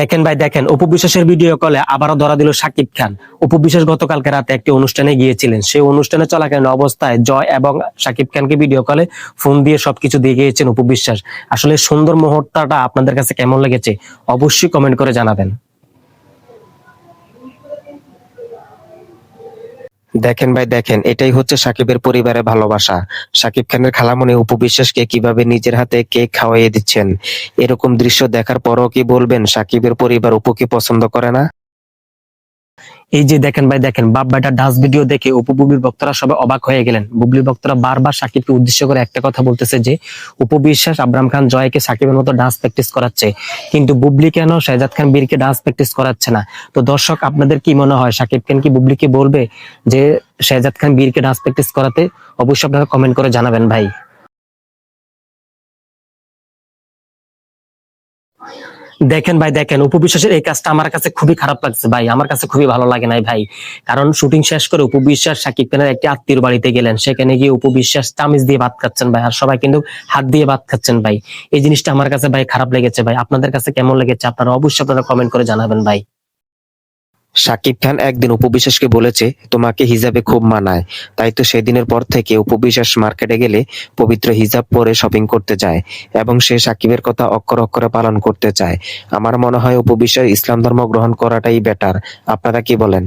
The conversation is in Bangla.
দেখেন ভাই, দেখেন, অপু বিশ্বাসের ভিডিও কলে আবারও ধরা দিল সাকিব খান। অপু বিশ্বাস গতকালকে রাতে একটি অনুষ্ঠানে গিয়েছিলেন। সেই অনুষ্ঠানে চলাকালীন অবস্থায় জয় এবং সাকিব খানকে ভিডিও কলে ফোন দিয়ে সবকিছু দিয়ে গিয়েছেন অপু বিশ্বাস। আসলে সুন্দর মুহূর্তটা আপনাদের কাছে কেমন লেগেছে অবশ্যই কমেন্ট করে জানাবেন। দেখেন ভাই, দেখেন, এটাই হচ্ছে সাকিবের পরিবারের ভালোবাসা। সাকিব খানের খালামণি উপবিশ্বাসকে কীভাবে নিজের হাতে কেক খাওয়াইয়ে দিচ্ছেন? এরকম দৃশ্য দেখার পরও কি বলবেন? সাকিবের পরিবার উপকে পছন্দ করে না? এই যে দেখেন ভাই, দেখেন বাপ বেটা ডান্স ভিডিও দেখে অপু বুবলির ভক্তরা সবাই অবাক হয়ে গেলেন। বুবলির ভক্তরা বারবার সাকিবকে উদ্দেশ্য করে একটা কথা বলতেছে যে, অপু বিশ্বাস, আবরাম খান জয়কে সাকিবের মতো ডান্স প্র্যাকটিস করাচ্ছে। কিন্তু বুবলি কেন শাহজাদ খান বীরকে ডান্স প্র্যাকটিস করাচ্ছে না? তো দর্শক, আপনাদের কি মনে হয়, সাকিব খান কি বুবলিকে বলবে যে, শাহজাদ খান বীরকে ডান্স প্র্যাকটিস করাতে? অবশ্যই আপনারা কমেন্ট করে জানাবেন ভাই। দেখেন ভাই, দেখেন উপবিশ্বাসের এই কাজটা আমার কাছে খুবই খারাপ লাগছে ভাই, আমার কাছে খুবই ভালো লাগে নাই ভাই। কারণ শুটিং শেষ করে উপবিশ্বাস সাকিব খানের একটি আত্মীয় বাড়িতে গেলেন। সেখানে গিয়ে উপবিশ্বাস চামিচ দিয়ে ভাত খাচ্ছেন ভাই, আর সবাই কিন্তু হাত দিয়ে ভাত খাচ্ছেন ভাই। এই জিনিসটা আমার কাছে ভাই খারাপ লেগেছে ভাই, আপনাদের কাছে কেমন লেগেছে আপনারা অবশ্যই আপনারা কমেন্ট করে জানাবেন ভাই। সাকিব খান একদিন উপবিশ্বাসকে বলেছে, তোমাকে হিজাবে খুব মানায়। তাই তো সেদিনের পর থেকে উপবিশ্বাস মার্কেটে গেলে পবিত্র হিজাব পরে শপিং করতে যায় এবং সে সাকিবের কথা অক্ষর অক্ষরে পালন করতে চায়। আমার মনে হয় উপবিশ্বাস ইসলাম ধর্ম গ্রহণ করাটাই বেটার আপনারা কি বলেন?